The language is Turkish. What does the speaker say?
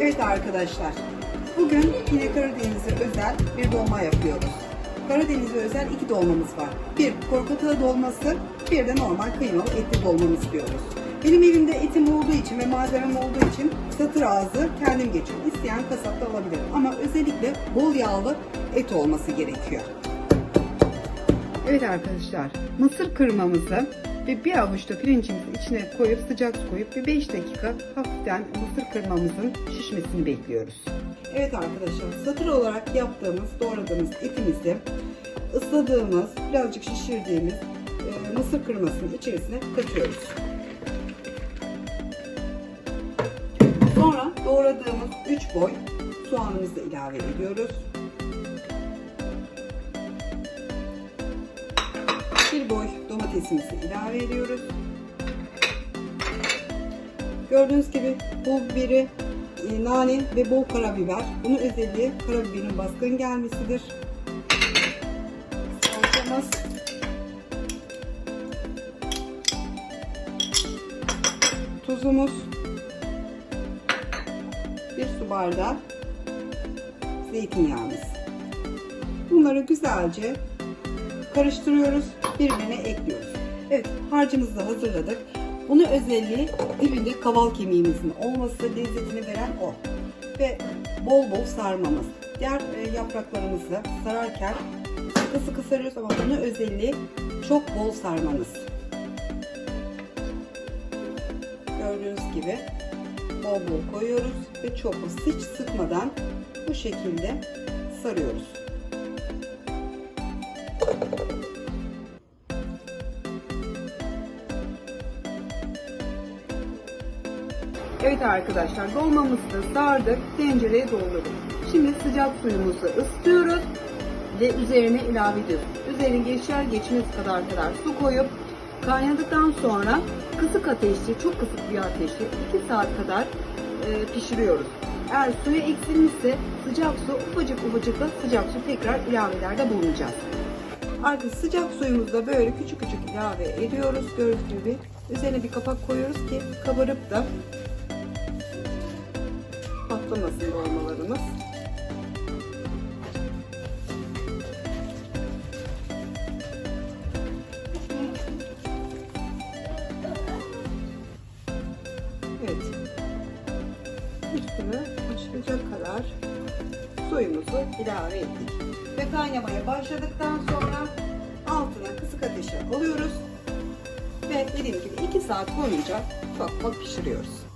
Evet arkadaşlar, bugün yine Karadeniz'e özel bir dolma yapıyoruz. Karadeniz'e özel iki dolmamız var. Bir korkutağı dolması, bir de normal kıymalı etli dolmamız yapıyoruz. Benim evimde etim olduğu için ve malzemem olduğu için satır ağzı kendim geçiyorum. İsteyen kasapta alabilir. Ama özellikle bol yağlı et olması gerekiyor. Evet arkadaşlar, mısır kırmamızı ve bir avuç da pirincimizi içine koyup sıcak su koyup bir 5 dakika hafiften mısır kırmamızın şişmesini bekliyoruz. Evet arkadaşlar, satır olarak yaptığımız, doğradığımız etimizi ısladığımız, birazcık şişirdiğimiz e, mısır kırmasının içerisine katıyoruz. Sonra doğradığımız 3 boy soğanımızı ilave ediyoruz. Bir boy domatesimizi ilave ediyoruz. Gördüğünüz gibi pul biberi, e, nane ve bol karabiber. Bunun özelliği karabiberin baskın gelmesidir. Salçamız. Tuzumuz. Bir su bardağı zeytinyağımız. Bunları güzelce karıştırıyoruz, birbirine ekliyoruz. Evet, harcımızı da hazırladık. Bunun özelliği dibinde kaval kemiğimizin olması, lezzetini veren o. Ve bol bol sarmamız. Diğer e, yapraklarımızı sararken sıkı sıkı sarıyoruz ama bunun özelliği çok bol sarmanız. Gördüğünüz gibi bol bol koyuyoruz ve çok hiç sıkmadan bu şekilde sarıyoruz. Evet arkadaşlar dolmamızı sardık. Tencereye doldurduk. Şimdi sıcak suyumuzu ısıtıyoruz ve üzerine ilave ediyoruz. Üzerine geçer geçmez kadar kadar su koyup kaynadıktan sonra kısık ateşte, çok kısık bir ateşte 2 saat kadar e, pişiriyoruz. Eğer suyu eksilmişse sıcak su ufacık ufacık da sıcak su tekrar ilavelerde bulunacağız. Artık sıcak suyumuzu da böyle küçük küçük ilave ediyoruz. Gördüğünüz gibi üzerine bir kapak koyuyoruz ki kabarıp da patlamasın dolmalarımız. Evet. Üstünü açılacak kadar suyumuzu ilave ettik. Ve kaynamaya başladıktan sonra altına kısık ateşe alıyoruz. Ve dediğim gibi 2 saat boyunca ufak ufak pişiriyoruz.